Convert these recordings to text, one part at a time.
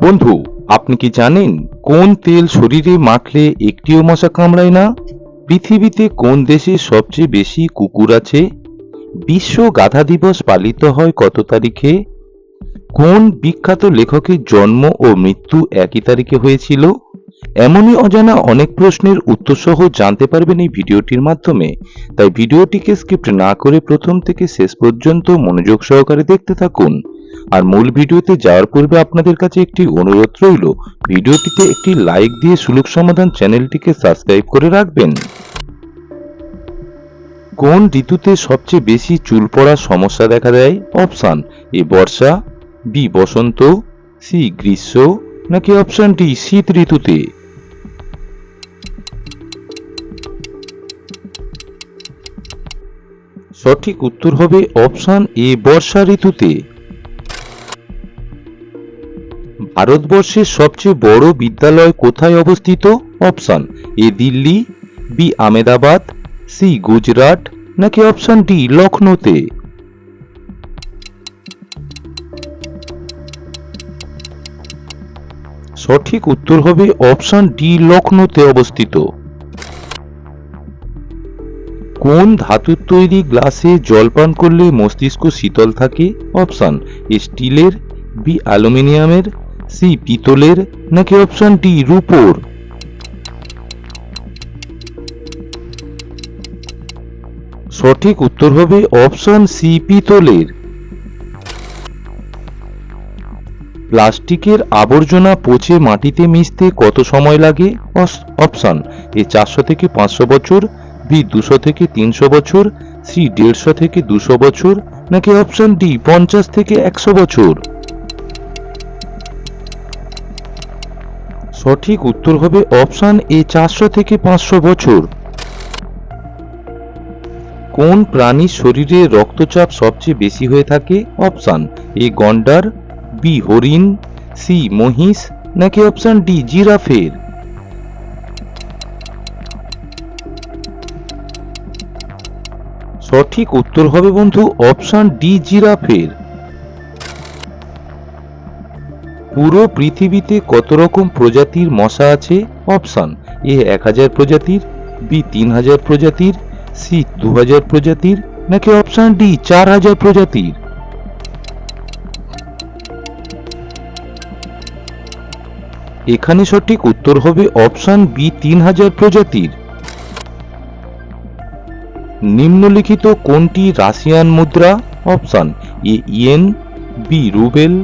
বন্ধু, আপনি কি জানেন কোন তেল শরীরে মাখলে একটিও মশা কামড়ায় না? পৃথিবীতে কোন দেশে সবচেয়ে বেশি কুকুর আছে? বিশ্ব গাধা দিবস পালিত হয় কত তারিখে? কোন বিখ্যাত লেখকের জন্ম ও মৃত্যু একই তারিখে হয়েছিল? এমনই অজানা অনেক প্রশ্নের উত্তর সহ জানতে পারবেন এই ভিডিওটির মাধ্যমে। তাই ভিডিওটিকে স্কিপ্ট না করে প্রথম থেকে শেষ পর্যন্ত মনোযোগ সহকারে দেখতে থাকুন। আর মূল ভিডিওতে যাওয়ার পূর্বে আপনাদের কাছে একটি অনুরোধ রইল, ভিডিওটিতে একটি লাইক দিয়ে সুলুক সমাধান চ্যানেলটিকে সাবস্ক্রাইব করে রাখবেন। কোন ঋতুতে সবচেয়ে বেশি চুল পড়ার সমস্যা দেখা দেয়? অপশান এ বর্ষা বি বসন্ত সি গ্রীষ্ম, নাকি অপশান ডি শীত ঋতুতে? সঠিক উত্তর হবে অপশান এ বর্ষা ঋতুতে। ভারতবর্ষের সবচেয়ে বড় বিদ্যালয় কোথায় অবস্থিত? Option A Delhi B Ahmedabad C Gujarat, নাকি অপশান ডি লখনৌতে? সঠিক উত্তর হবে অপশান ডি লখনৌতে অবস্থিত। কোন ধাতুর তৈরি গ্লাসে জল পান করলে মস্তিষ্ক শীতল থাকে? অপশান এ স্টিলের বি অ্যালুমিনিয়ামের সি পিতলের নাকি অপশন ডি রূপোর? সঠিক উত্তর হবে অপশন সি পিতলের। প্লাস্টিকের আবর্জনা পচে মাটিতে মিশতে কত সময় লাগে? অপশন, এ চারশো থেকে পাঁচশো বছর, বি দুশো থেকে তিনশো বছর, সি দেড়শো থেকে দুশো বছর, নাকি অপশন ডি পঞ্চাশ থেকে একশো বছর? সঠিক উত্তর হবে অপশান এ চারশো থেকে পাঁচশো বছর। কোন প্রাণীর শরীরে রক্তচাপ সবচেয়ে বেশি হয়ে থাকে? অপশান এ গন্ডার, বি হরিণ, সি মহিষ, নাকি অপশান ডি জিরাফের? সঠিক উত্তর হবে বন্ধু অপশান ডি জিরাফের। পুরো পৃথিবীতে কত রকম প্রজাতির মশা আছে? অপশান এ এক হাজার প্রজাতির, বি তিন হাজার প্রজাতির, সি দু হাজার প্রজাতির, নাকি অপশান ডি চার হাজার প্রজাতির? এখানে সঠিক উত্তর হবে অপশন বি তিন হাজার প্রজাতির। নিম্নলিখিত কোনটি রাশিয়ান মুদ্রা? Option A yen, B rouble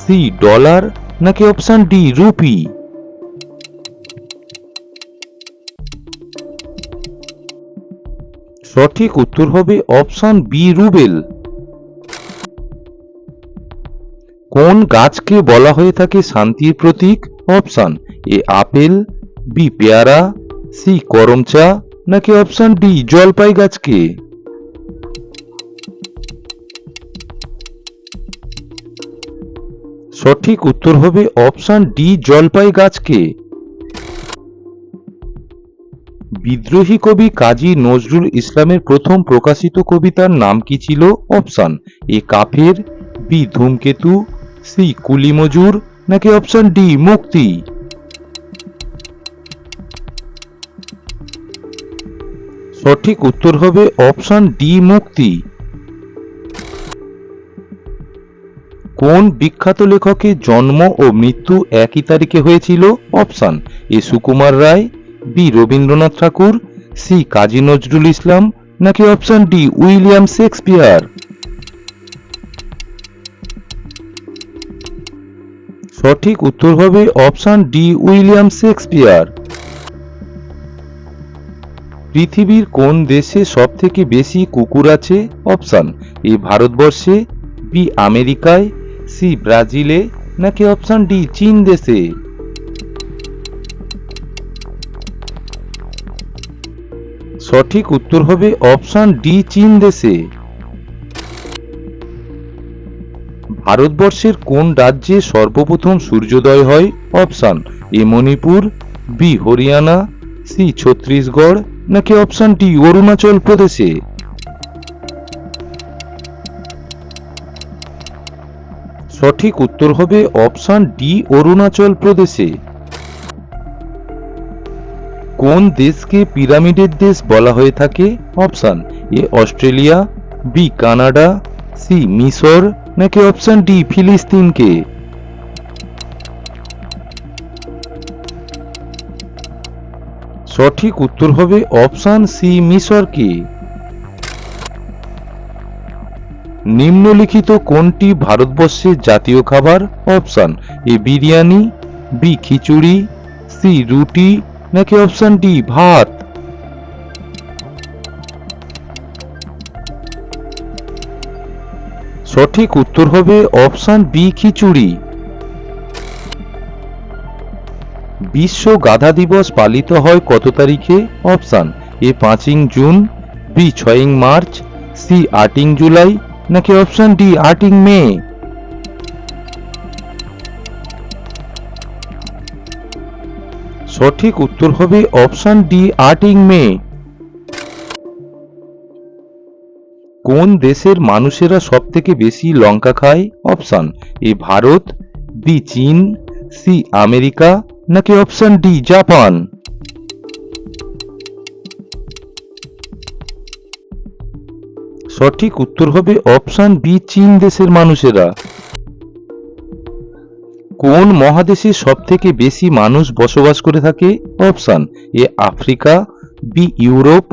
C dollar নাকি অপশন ডি রুপি সঠিক উত্তর হবে অপশন বি রুবেল। কোন গাছকে বলা হয়ে থাকে শান্তির প্রতীক? অপশন এ আপেল বি পেয়ারা সি করম চা নাকি অপশন ডি জলপাই গাছকে? সঠিক উত্তর হবে অপশন ডি জলপাই গাছকে বিদ্রোহী কবি কাজী নজরুল ইসলামের প্রথম প্রকাশিত কবিতার নাম কি ছিল? অপশন এ কাফের, বি ধূমকেতু, সি কুলি মজুর নাকি অপশন ডি মুক্তি? সঠিক উত্তর হবে অপশন ডি মুক্তি। কোন বিখ্যাত লেখকের জন্ম ও মৃত্যু একই তারিখে হয়েছিল? Option, A Sukumar Ray, B Rabindranath Tagore, C Kazi Nazrul Islam, নাকি অপশান ডি উইলিয়াম শেক্সপিয়ার? সঠিক উত্তর হবে অপশন ডি উইলিয়াম শেক্সপিয়ার। পৃথিবীর কোন দেশে সব থেকে বেশি কুকুর আছে? অপশান, এ ভারতবর্ষে, বি আমেরিকায় সি ব্রাজিলে নাকি অপশন ডি চীন দেশে? সঠিক উত্তর হবে অপশন ডি চীন দেশে। ভারতবর্ষের কোন রাজ্যে সর্বপ্রথম সূর্যোদয় হয়? Option A Manipur, B Haryana, C Chhattisgarh, নাকি অপশন ডি অরুণাচল প্রদেশে? সঠিক উত্তর হবে অপশন ডি, অরুণাচল প্রদেশে। কোন দেশকে পিরামিডের দেশ বলা হয়ে থাকে? Option A, Australia, B, Canada, C, মিশর, নাকি অপশন ডি, ফিলিস্তিনকে? সঠিক উত্তর হবে অপশন সি, মিশরকে। নিম্নলিখিত কোনটি ভারতবর্ষের জাতীয় খাবার? Option A biryani, B khichdi, C রুটি, নাকি অপশান ডি ভাত? সঠিক উত্তর হবে অপশান বি খিচুড়ি। বিশ্ব গাধা দিবস পালিত হয় কত তারিখে? অপশান এ পাঁচিং জুন, বি ছয়িং মার্চ, সি আটিং জুলাই নাকি অপশন ডি আর্টিং মে সঠিক উত্তর হবে অপশন ডি আর্টিং মে কোন দেশের মানুষেরা সব থেকে বেশি লঙ্কা খায়? অপশন এ ভারত বি চীন সি আমেরিকা, নাকি অপশন ডি জাপান? সঠিক উত্তর হবে অপশন বি, চীন দেশের মানুষেরা। কোন মহাদেশে সব থেকে বেশি মানুষ বসবাস করে থাকে? Option A, Africa, B, Europe,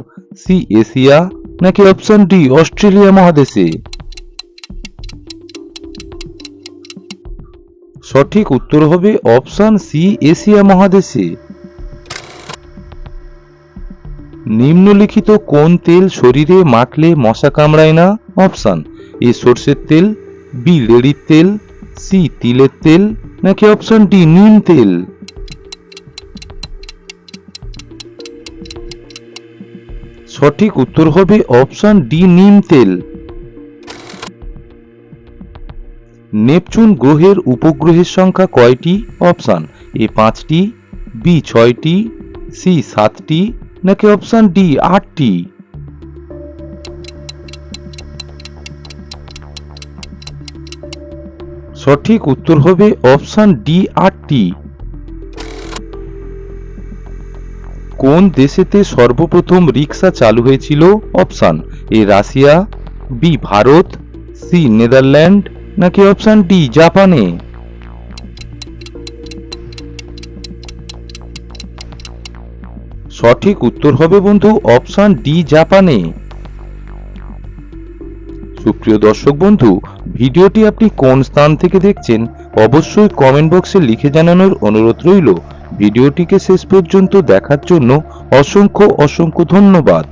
C, Asia, নাকি অপশন ডি, অস্ট্রেলিয়া মহাদেশে? সঠিক উত্তর হবে অপশন সি, এশিয়া মহাদেশে। নিম্নলিখিত কোন তেল শরীরে মাখলে মশা কামড়ায় না? অপশান, এ সর্ষের তেল, বি লেডির তেল, সি তিলের তেল, নাকি অপশন ডি নিম তেল? সঠিক উত্তর হবে অপশন ডি নিম তেল। নেপচুন গ্রহের উপগ্রহের সংখ্যা কয়টি? অপশান, এ পাঁচটি, বি ছয়টি, সি সাতটি নাকি অপশন ডি আটটি সঠিক উত্তর হবে অপশন ডি আটটি কোন দেশেতে সর্বপ্রথম রিক্সা চালু হয়েছিল? Option A Russia B Bharat C Netherland, নাকি অপশন ডি জাপানে? সঠিক উত্তর হবে বন্ধু অপশান ডি, জাপানে। সুপ্রিয় দর্শক বন্ধু, ভিডিওটি আপনি কোন স্থান থেকে দেখছেন, অবশ্যই কমেন্ট বক্সে লিখে জানানোর অনুরোধ রইল। ভিডিওটিকে শেষ পর্যন্ত দেখার জন্য অসংখ্য অসংখ্য ধন্যবাদ।